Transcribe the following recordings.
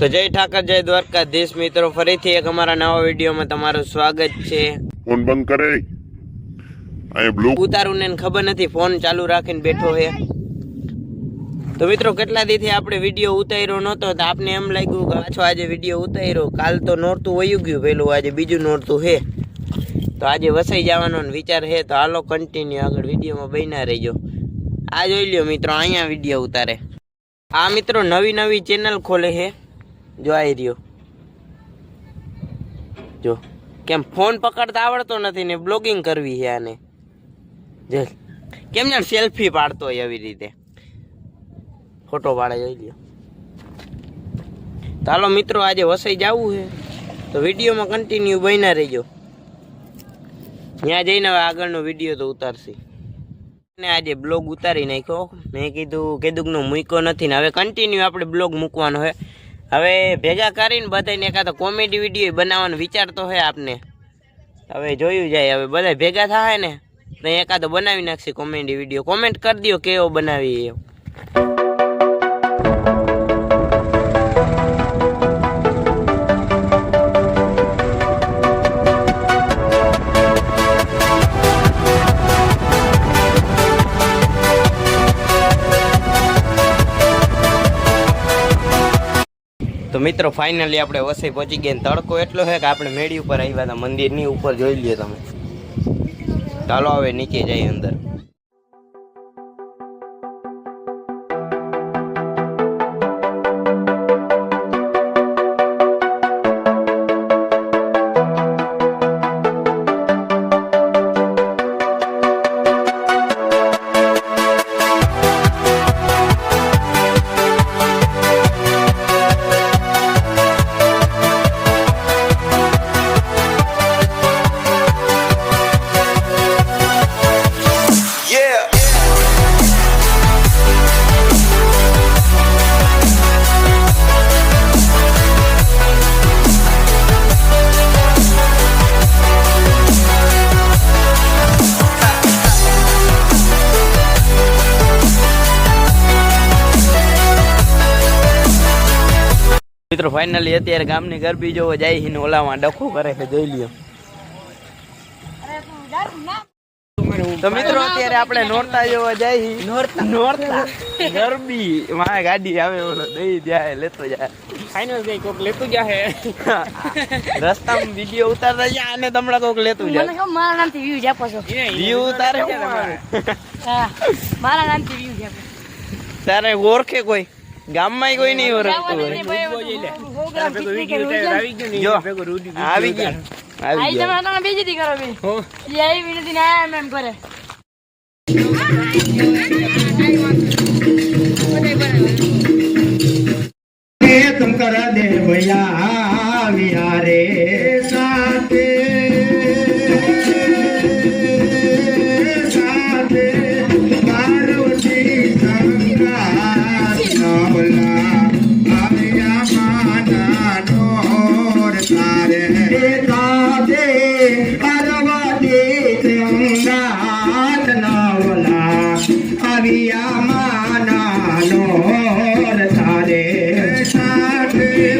તો જય ઠાકર જય દ્વારકા દેશ મિત્રો ફરીથી એક અમારા નવા વિડીયોમાં તમારું સ્વાગત છે. ફોન બંધ કરે. આય બ્લુ ઉતારું ને ખબર નથી ફોન ચાલુ રાખીને બેઠો હે તો મિત્રો કેટલા દીથી આપણે વીડિયો ઉતાર્યો નહોતો તો આપને એમ લાગ્યું કે પાછો આજે વીડિયો ઉતાર્યો. કાલ તો નોરતું વયું ગયું પેલું આજે બીજું નોરતું હે તો આજે વસાઈ જવાનો વિચાર હે તો હાલો કન્ટિન્યુ આગળ વિડીયોમાં બન્યા રહેજો. આ જોઈ લ્યો મિત્રો અહીંયા વીડિયો ઉતારે. આ મિત્રો નવી નવી ચેનલ ખોલે છે. જો આવી રહ્યો. જો. કેમ ફોન પકડતા આવડતો નથી ને બ્લોગિંગ કરવી છે આને. જો. કેમ જાણ સેલ્ફી પાડતો હોય એવી રીતે. ફોટો પાડે જોઈ લ્યો. ચાલો મિત્રો, આજે વસાઈ જવું છે. તો વિડીયોમાં કન્ટિન્યુ બન્યા રહેજો. ત્યાં જઈને હવે આગળનો વીડિયો તો ઉતારશે. ને આજે બ્લોગ ઉતારી નાખ્યો. મેં કીધું કીધું મૂક્યો નથી ને હવે કન્ટિન્યુ આપણે બ્લોગ મૂકવાનો છે. હવે ભેગા કરીને બધાને એકાદ કોમેડી વીડિયો બનાવવાનો વિચાર તો છે આપને. હવે જોયું જાય, હવે બધા ભેગા થાય ને, તો એકાદો બનાવી નાખશે કોમેડી વીડિયો કોમેન્ટ કરી દો કેવો બનાવી એવો તો મિત્રો ફાઇનલી આપણે વસઈ પહોંચી ગયા તડકો એટલો છે કે આપણે મેળી ઉપર આવ્યા હતા. મંદિરની ઉપર જોઈ લઈએ તમે. ચાલો હવે નીચે જઈએ અંદર. મિત્રો ફાઇનલી અત્યારે ગામની ગરબી જોવો જાય છે ઓલામાં ડખો કરે છે જોઈ લ્યો તો મિત્રો અત્યારે આપણે નોરતા જોવા જાય નોરતા નોરતા ગરબી મારે ગાડી આવે ઓલો દઈ જાય લેતો જાય ફાઇનલ કઈ કોક લેતું જાહે રસ્તામાં વિડિયો ઉતારતા જાય અને તમને કોક લેતું મને જાય કહો મારા નામથી વ્યૂ જાપો છો વ્યૂ ઉતારે છે મારે? હા મારા નામથી વ્યૂઝ આપો તારે ઓળખે કોઈ ગામમાં કોઈ નહીં ઓળખતું હોય આવી ગયો આવી ગયો બીજી દી વિનંતી ને એમ એમ કરે તમ કરા દે સા Yeah.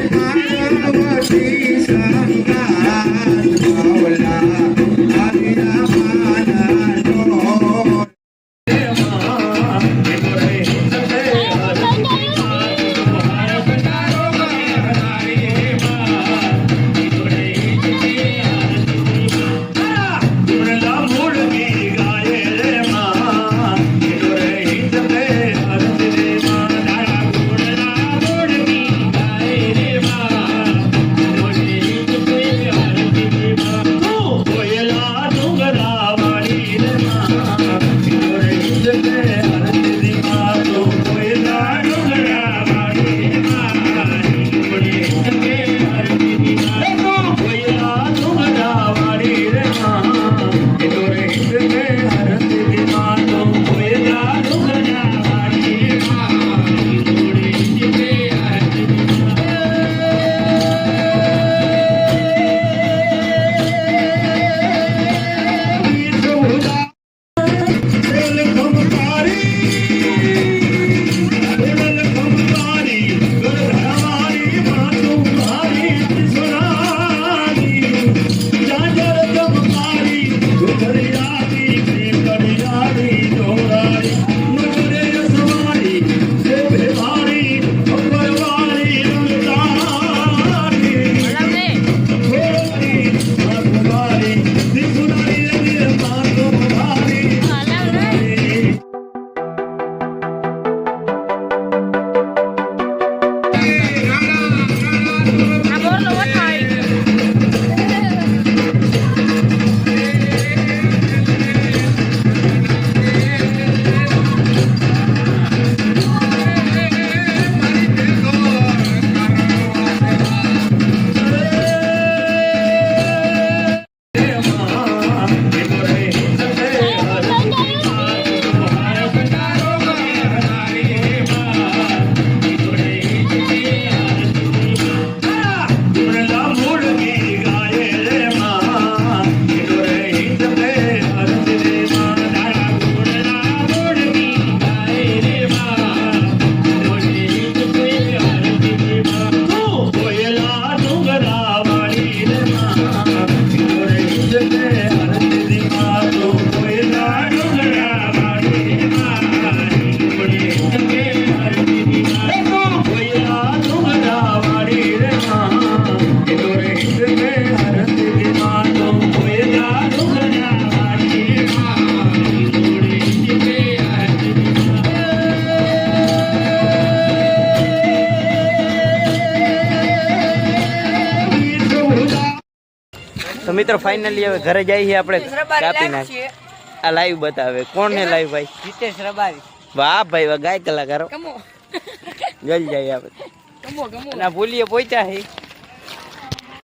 મિત્રો ફાઇનલી હવે ઘરે જઈએ આપણે કાપી નાખ આ લાઈવ બતાવે. કોણ ને લાઈવ ભાઈ? જીતેશ રબારી. વાહ ભાઈ વાહ ગાય કલાકારો. જલ જાય આપણે. અને ભૂલીએ પહોંચ્યા છે